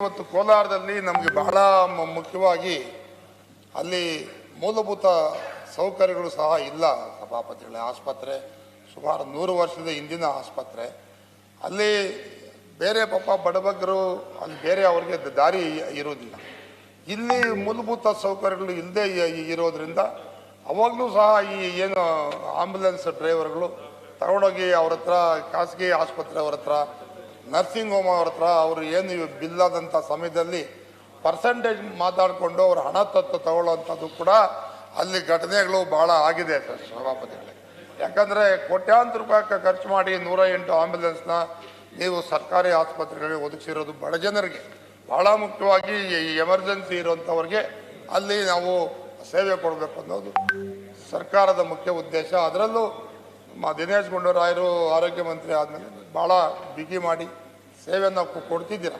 ಇವತ್ತು ಕೋಲಾರದಲ್ಲಿ ನಮಗೆ ಬಹಳ ಮುಖ್ಯವಾಗಿ ಅಲ್ಲಿ ಮೂಲಭೂತ ಸೌಕರ್ಯಗಳು ಸಹ ಇಲ್ಲ ಸಭಾಪತಿಗಳೇ. ಆಸ್ಪತ್ರೆ ಸುಮಾರು ನೂರು ವರ್ಷದ ಹಿಂದಿನ ಆಸ್ಪತ್ರೆ. ಅಲ್ಲಿ ಬೇರೆ ಪಾಪ ಬಡಬಗ್ಗರು ಅಲ್ಲಿ ಬೇರೆ ಅವ್ರಿಗೆ ದಾರಿ ಇರೋದಿಲ್ಲ ಇಲ್ಲಿ ಮೂಲಭೂತ ಸೌಕರ್ಯಗಳು ಇಲ್ಲದೆ ಇರೋದ್ರಿಂದ ಅವಾಗಲೂ ಸಹ ಈ ಏನು ಆಂಬ್ಯುಲೆನ್ಸ್ ಡ್ರೈವರ್ಗಳು ತಗೊಂಡೋಗಿ ಅವ್ರ ಹತ್ರ ಖಾಸಗಿ ಆಸ್ಪತ್ರೆ ಅವ್ರ ಹತ್ರ ನರ್ಸಿಂಗ್ ಹೋಮ್ ಅವ್ರ ಹತ್ರ ಅವರು ಏನು ಇವ್ ಬಿಲ್ ಆದಂಥ ಸಮಯದಲ್ಲಿ ಪರ್ಸೆಂಟೇಜ್ ಮಾತಾಡಿಕೊಂಡು ಅವ್ರ ಹಣ ತತ್ತು ತಗೊಳ್ಳೋವಂಥದ್ದು ಕೂಡ ಅಲ್ಲಿ ಘಟನೆಗಳು ಭಾಳ ಆಗಿದೆ ಸರ್ ಸಭಾಪತಿಗಳೇ ಯಾಕಂದರೆ ಕೋಟ್ಯಾಂತರ ರೂಪಾಯಿ ಖರ್ಚು ಮಾಡಿ ನೂರ ಎಂಟು ಆಂಬ್ಯುಲೆನ್ಸ್ನ ನೀವು ಸರ್ಕಾರಿ ಆಸ್ಪತ್ರೆಗಳಿಗೆ ಒದಗಿಸಿರೋದು ಬಡ ಜನರಿಗೆ. ಭಾಳ ಮುಖ್ಯವಾಗಿ ಈ ಎಮರ್ಜೆನ್ಸಿ ಇರುವಂಥವ್ರಿಗೆ ಅಲ್ಲಿ ನಾವು ಸೇವೆ ಕೊಡಬೇಕು ಅನ್ನೋದು ಸರ್ಕಾರದ ಮುಖ್ಯ ಉದ್ದೇಶ. ಅದರಲ್ಲೂ ಮ ದಿನೇಶ್ ಗುಂಡೂರಾಯರು ಆರೋಗ್ಯ ಮಂತ್ರಿ ಆದಮೇಲೆ ಭಾಳ ಬಿಗಿ ಮಾಡಿ ಸೇವೆಯನ್ನು ಕೊಡ್ತಿದ್ದೀರ.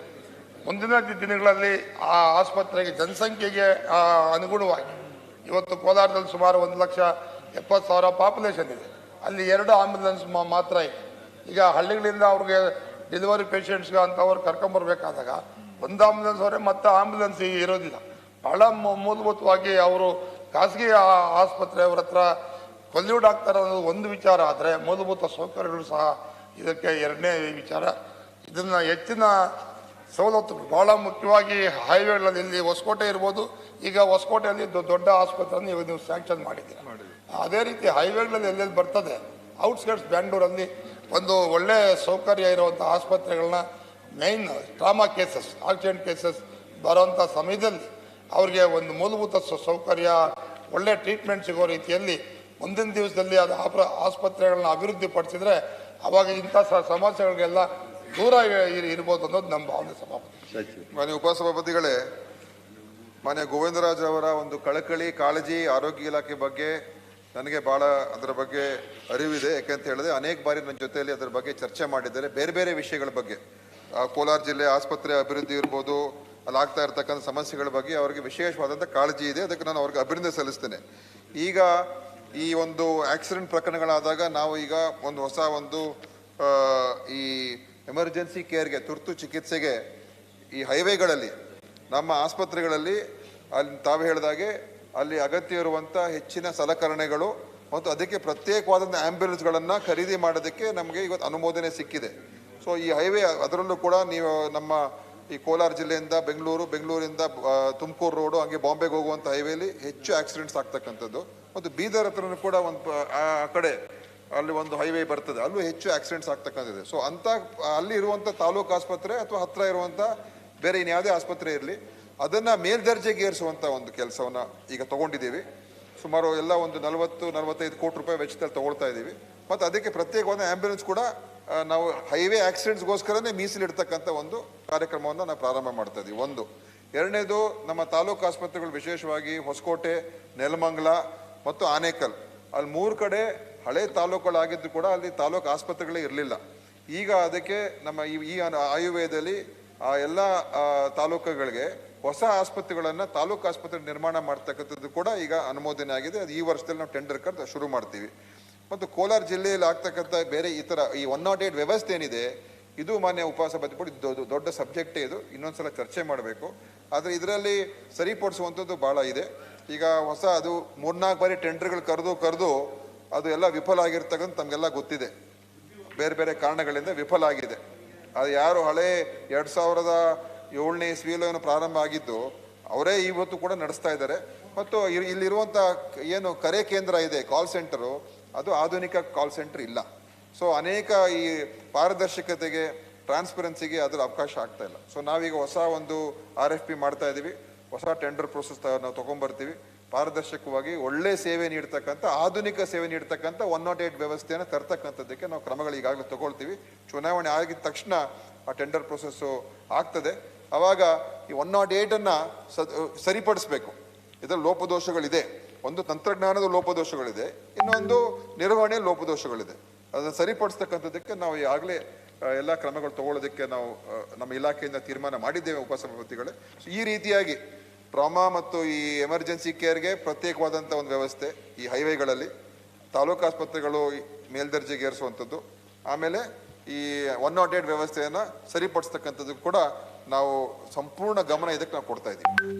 ಮುಂದಿನ ದಿನಗಳಲ್ಲಿ ಆ ಆಸ್ಪತ್ರೆಗೆ ಜನಸಂಖ್ಯೆಗೆ ಅನುಗುಣವಾಗಿ ಇವತ್ತು ಕೋಲಾರದಲ್ಲಿ ಸುಮಾರು ಒಂದು ಲಕ್ಷ ಎಪ್ಪತ್ತು ಸಾವಿರ ಪಾಪ್ಯುಲೇಷನ್ ಇದೆ. ಅಲ್ಲಿ ಎರಡು ಆಂಬ್ಯುಲೆನ್ಸ್ ಮಾತ್ರ ಇದೆ. ಈಗ ಹಳ್ಳಿಗಳಿಂದ ಅವ್ರಿಗೆ ಡೆಲಿವರಿ ಪೇಷಂಟ್ಸ್ಗೆ ಅಂತವ್ರು ಕರ್ಕೊಂಬರ್ಬೇಕಾದಾಗ ಒಂದು ಆಂಬ್ಯುಲೆನ್ಸ್ ಅವರೇ ಮತ್ತೆ ಆಂಬ್ಯುಲೆನ್ಸ್ ಇರೋದಿಲ್ಲ. ಭಾಳ ಮೂಲಭೂತವಾಗಿ ಅವರು ಖಾಸಗಿ ಆಸ್ಪತ್ರೆಯವ್ರ ಹತ್ರ ಕೊಲ್ಲಿವ್ ಆಗ್ತಾರೆ ಅನ್ನೋದು ಒಂದು ವಿಚಾರ, ಆದರೆ ಮೂಲಭೂತ ಸೌಕರ್ಯಗಳು ಸಹ ಇದಕ್ಕೆ ಎರಡನೇ ವಿಚಾರ. ಇದನ್ನು ಹೆಚ್ಚಿನ ಸವಲತ್ತು, ಬಹಳ ಮುಖ್ಯವಾಗಿ ಹೈವೇಗಳಲ್ಲಿ ಇಲ್ಲಿ ಹೊಸಕೋಟೆ ಇರ್ಬೋದು. ಈಗ ಹೊಸಕೋಟೆಯಲ್ಲಿ ದೊಡ್ಡ ಆಸ್ಪತ್ರೆಯನ್ನು ಇವಾಗ ನೀವು ಸ್ಯಾಂಕ್ಷನ್ ಮಾಡಿದ್ದೀರಾ. ಅದೇ ರೀತಿ ಹೈವೇಗಳಲ್ಲಿ ಎಲ್ಲೆಲ್ಲಿ ಬರ್ತದೆ, ಔಟ್ಸ್ಕರ್ಟ್ಸ್ ಬ್ಯಾಂಗ್ಳೂರಲ್ಲಿ ಒಂದು ಒಳ್ಳೆಯ ಸೌಕರ್ಯ ಇರುವಂಥ ಆಸ್ಪತ್ರೆಗಳನ್ನ main trauma cases accident cases ಬರೋಂಥ ಸಮಯದಲ್ಲಿ ಅವ್ರಿಗೆ ಒಂದು ಮೂಲಭೂತ ಸೌಕರ್ಯ, ಒಳ್ಳೆ ಟ್ರೀಟ್ಮೆಂಟ್ ಸಿಗೋ ರೀತಿಯಲ್ಲಿ ಮುಂದಿನ ದಿವಸದಲ್ಲಿ ಅದು ಆಪ್ರ ಆಸ್ಪತ್ರೆಗಳನ್ನ ಅಭಿವೃದ್ಧಿ ಪಡಿಸಿದ್ರೆ ಅವಾಗ ಇಂಥ ಸಮಸ್ಯೆಗಳಿಗೆಲ್ಲ ದೂರ ಇರ್- ಇರ್ಬೋದು ಅನ್ನೋದು ನಮ್ಮ ಭಾವನೆ ಸಭಾಪತಿ. ಮಾನ್ಯ ಉಪಸಭಾಪತಿಗಳೇ, ಮಾನ್ಯ ಗೋವಿಂದರಾಜ್ ಅವರ ಒಂದು ಕಳಕಳಿ ಕಾಳಜಿ ಆರೋಗ್ಯ ಇಲಾಖೆ ಬಗ್ಗೆ ನನಗೆ ಭಾಳ ಅದರ ಬಗ್ಗೆ ಅರಿವಿದೆ. ಯಾಕೆಂತ ಹೇಳಿದ್ರೆ ಅನೇಕ ಬಾರಿ ನನ್ನ ಜೊತೆಯಲ್ಲಿ ಅದರ ಬಗ್ಗೆ ಚರ್ಚೆ ಮಾಡಿದ್ದಾರೆ. ಬೇರೆ ಬೇರೆ ವಿಷಯಗಳ ಬಗ್ಗೆ. ಕೋಲಾರ ಜಿಲ್ಲೆ ಆಸ್ಪತ್ರೆ ಅಭಿವೃದ್ಧಿ ಇರ್ಬೋದು, ಅಲ್ಲಿ ಆಗ್ತಾ ಇರ್ತಕ್ಕಂಥ ಸಮಸ್ಯೆಗಳ ಬಗ್ಗೆ ಅವರಿಗೆ ವಿಶೇಷವಾದಂಥ ಕಾಳಜಿ ಇದೆ. ಅದಕ್ಕೆ ನಾನು ಅವ್ರಿಗೆ ಅಭಿನಂದನೆ ಸಲ್ಲಿಸ್ತೇನೆ. ಈಗ ಈ ಒಂದು ಆಕ್ಸಿಡೆಂಟ್ ಪ್ರಕರಣಗಳಾದಾಗ ನಾವು ಈಗ ಒಂದು ಹೊಸ ಒಂದು ಈ ಎಮರ್ಜೆನ್ಸಿ ಕೇರ್ಗೆ ತುರ್ತು ಚಿಕಿತ್ಸೆಗೆ ಈ ಹೈವೇಗಳಲ್ಲಿ ನಮ್ಮ ಆಸ್ಪತ್ರೆಗಳಲ್ಲಿ ಅಲ್ಲಿ ತಾವು ಹೇಳಿದಾಗೆ ಅಲ್ಲಿ ಅಗತ್ಯ ಇರುವಂಥ ಹೆಚ್ಚಿನ ಸಲಕರಣೆಗಳು ಮತ್ತು ಅದಕ್ಕೆ ಪ್ರತ್ಯೇಕವಾದಂಥ ಆ್ಯಂಬ್ಯುಲೆನ್ಸ್ಗಳನ್ನು ಖರೀದಿ ಮಾಡೋದಕ್ಕೆ ನಮಗೆ ಇವತ್ತು ಅನುಮೋದನೆ ಸಿಕ್ಕಿದೆ. ಸೊ ಈ ಹೈವೇ ಅದರಲ್ಲೂ ಕೂಡ ನೀವು ನಮ್ಮ ಈ ಕೋಲಾರ ಜಿಲ್ಲೆಯಿಂದ ಬೆಂಗಳೂರು, ಬೆಂಗಳೂರಿಂದ ತುಮಕೂರು ರೋಡು ಹಂಗೆ ಬಾಂಬೆಗೆ ಹೋಗುವಂಥ ಹೈವೇಲಿ ಹೆಚ್ಚು ಆಕ್ಸಿಡೆಂಟ್ಸ್ ಆಗ್ತಕ್ಕಂಥದ್ದು. ಮತ್ತು ಬೀದರ್ ಹತ್ರನೂ ಕೂಡ ಒಂದು ಆ ಕಡೆ ಅಲ್ಲಿ ಒಂದು ಹೈವೇ ಬರ್ತದೆ. ಅಲ್ಲೂ ಹೆಚ್ಚು ಆಕ್ಸಿಡೆಂಟ್ಸ್ ಆಗ್ತಕ್ಕಂಥದ್ದು ಸೊ ಅಂತ, ಅಲ್ಲಿ ಇರುವಂಥ ತಾಲೂಕು ಆಸ್ಪತ್ರೆ ಅಥವಾ ಹತ್ತಿರ ಇರುವಂಥ ಬೇರೆ ಇನ್ಯಾವುದೇ ಆಸ್ಪತ್ರೆ ಇರಲಿ, ಅದನ್ನು ಮೇಲ್ದರ್ಜೆಗೆ ಏರಿಸುವಂಥ ಒಂದು ಕೆಲಸವನ್ನ ಈಗ ತೊಗೊಂಡಿದ್ದೀವಿ. ಸುಮಾರು ಎಲ್ಲ ಒಂದು ನಲವತ್ತು, ನಲವತ್ತೈದು ಕೋಟಿ ರೂಪಾಯಿ ವೆಚ್ಚದಲ್ಲಿ ತೊಗೊಳ್ತಾ ಇದ್ದೀವಿ. ಮತ್ತು ಅದಕ್ಕೆ ಪ್ರತ್ಯೇಕವಾದ ಆ್ಯಂಬುಲೆನ್ಸ್ ಕೂಡ ನಾವು ಹೈವೇ ಆಕ್ಸಿಡೆಂಟ್ಸ್ಗೋಸ್ಕರನೇ ಮೀಸಲಿಡ್ತಕ್ಕಂಥ ಒಂದು ಕಾರ್ಯಕ್ರಮವನ್ನು ನಾವು ಪ್ರಾರಂಭ ಮಾಡ್ತಾ ಇದ್ದೀವಿ ಒಂದು. ಎರಡನೇದು, ನಮ್ಮ ತಾಲೂಕು ಆಸ್ಪತ್ರೆಗಳು ವಿಶೇಷವಾಗಿ ಹೊಸಕೋಟೆ, ನೆಲಮಂಗಲ ಮತ್ತು ಆನೇಕಲ್. ಅಲ್ಲಿ ಮೂರು ಕಡೆ ಹಳೆ ತಾಲೂಕುಗಳಾಗಿದ್ದು ಕೂಡ ಅಲ್ಲಿ ತಾಲೂಕು ಆಸ್ಪತ್ರೆಗಳೇ ಇರಲಿಲ್ಲ. ಈಗ ಅದಕ್ಕೆ ನಮ್ಮ ಈ ಆಯುರ್ವೇದದಲ್ಲಿ ಆ ಎಲ್ಲ ತಾಲೂಕುಗಳಿಗೆ ಹೊಸ ಆಸ್ಪತ್ರೆಗಳನ್ನು ತಾಲೂಕು ಆಸ್ಪತ್ರೆ ನಿರ್ಮಾಣ ಮಾಡ್ತಕ್ಕಂಥದ್ದು ಕೂಡ ಈಗ ಅನುಮೋದನೆ ಆಗಿದೆ. ಅದು ಈ ವರ್ಷದಲ್ಲಿ ನಾವು ಟೆಂಡರ್ ಕರೆದು ಶುರು ಮಾಡ್ತೀವಿ. ಮತ್ತು ಕೋಲಾರ ಜಿಲ್ಲೆಯಲ್ಲಿ ಆಗ್ತಕ್ಕಂಥ ಬೇರೆ ಈ ಥರ ಈ ಒನ್ ನಾಟ್ ಏಟ್ ವ್ಯವಸ್ಥೆ ಏನಿದೆ ಇದು ಮಾನ್ಯ ಕೂಡ ಇದು ದೊಡ್ಡ ಸಬ್ಜೆಕ್ಟೇ ಇದು. ಇನ್ನೊಂದ್ಸಲ ಚರ್ಚೆ ಮಾಡಬೇಕು. ಆದರೆ ಇದರಲ್ಲಿ ಸರಿಪಡಿಸುವಂಥದ್ದು ಭಾಳ ಇದೆ. ಈಗ ಹೊಸ ಅದು ಮೂರ್ನಾಲ್ಕು ಬಾರಿ ಟೆಂಡರ್ಗಳು ಕರೆದು ಕರೆದು ಅದು ಎಲ್ಲ ವಿಫಲ ಆಗಿರ್ತಕ್ಕಂಥ ತಮಗೆಲ್ಲ ಗೊತ್ತಿದೆ. ಬೇರೆ ಬೇರೆ ಕಾರಣಗಳಿಂದ ವಿಫಲ ಆಗಿದೆ. ಅದು ಯಾರು ಹಳೆ ಎರಡು ಸಾವಿರದ ಏಳನೇ ಇಸ್ವಿಯಲ್ಲೂ ಪ್ರಾರಂಭ ಆಗಿದ್ದು ಅವರೇ ಇವತ್ತು ಕೂಡ ನಡೆಸ್ತಾ ಇದ್ದಾರೆ. ಮತ್ತು ಇಲ್- ಇಲ್ಲಿರುವಂಥ ಏನು ಕರೆ ಕೇಂದ್ರ ಇದೆ ಕಾಲ್ ಸೆಂಟರು ಅದು ಆಧುನಿಕ ಕಾಲ್ ಸೆಂಟರ್ ಇಲ್ಲ. ಸೊ ಅನೇಕ ಈ ಪಾರದರ್ಶಕತೆಗೆ ಟ್ರಾನ್ಸ್ಪರೆನ್ಸಿಗೆ ಅದರ ಅವಕಾಶ ಆಗ್ತಾ ಇಲ್ಲ. ಸೊ ನಾವೀಗ ಹೊಸ ಒಂದು ಆರ್ ಎಫ್ ಪಿ ಮಾಡ್ತಾ ಇದ್ದೀವಿ. ಹೊಸ ಟೆಂಡರ್ ಪ್ರೋಸೆಸ್ ನಾವು ತೊಗೊಂಬರ್ತೀವಿ. ಪಾರದರ್ಶಕವಾಗಿ ಒಳ್ಳೆ ಸೇವೆ ನೀಡ್ತಕ್ಕಂಥ, ಆಧುನಿಕ ಸೇವೆ ನೀಡ್ತಕ್ಕಂಥ ಒನ್ ನಾಟ್ ಏಟ್ ವ್ಯವಸ್ಥೆಯನ್ನು ತರ್ತಕ್ಕಂಥದ್ದಕ್ಕೆ ನಾವು ಕ್ರಮಗಳು ಈಗಾಗಲೇ ತಗೊಳ್ತೀವಿ. ಚುನಾವಣೆ ಆಗಿದ ತಕ್ಷಣ ಆ ಟೆಂಡರ್ ಪ್ರೊಸೆಸ್ಸು ಆಗ್ತದೆ. ಆವಾಗ ಈ ಒನ್ ನಾಟ್ ಏಟನ್ನು ಸರಿಪಡಿಸ್ಬೇಕು. ಇದರ ಲೋಪದೋಷಗಳಿದೆ. ಒಂದು ತಂತ್ರಜ್ಞಾನದ ಲೋಪದೋಷಗಳಿದೆ. ಇನ್ನೊಂದು ನಿರ್ವಹಣೆ ಲೋಪದೋಷಗಳಿದೆ. ಅದನ್ನು ಸರಿಪಡಿಸ್ತಕ್ಕಂಥದ್ದಕ್ಕೆ ನಾವು ಈಗಾಗಲೇ ಎಲ್ಲ ಕ್ರಮಗಳು ತಗೊಳ್ಳೋದಕ್ಕೆ ನಾವು ನಮ್ಮ ಇಲಾಖೆಯಿಂದ ತೀರ್ಮಾನ ಮಾಡಿದ್ದೇವೆ ಉಪಸಭಾಪತಿಗಳೇ ಸೊ ಈ ರೀತಿಯಾಗಿ ಟ್ರಾಮಾ ಮತ್ತು ಈ ಎಮರ್ಜೆನ್ಸಿ ಕೇರ್ಗೆ ಪ್ರತ್ಯೇಕವಾದಂಥ ಒಂದು ವ್ಯವಸ್ಥೆ ಈ ಹೈವೇಗಳಲ್ಲಿ, ತಾಲೂಕು ಆಸ್ಪತ್ರೆಗಳು ಮೇಲ್ದರ್ಜೆಗೆ ಏರಿಸುವಂಥದ್ದು. ಆಮೇಲೆ ಈ ಒನ್ ನಾಟ್ ಏಟ್ ವ್ಯವಸ್ಥೆಯನ್ನು ಸರಿಪಡಿಸ್ತಕ್ಕಂಥದ್ದು ಕೂಡ ನಾವು ಸಂಪೂರ್ಣ ಗಮನ ಇದಕ್ಕೆ ನಾವು ಕೊಡ್ತಾ ಇದ್ದೀವಿ.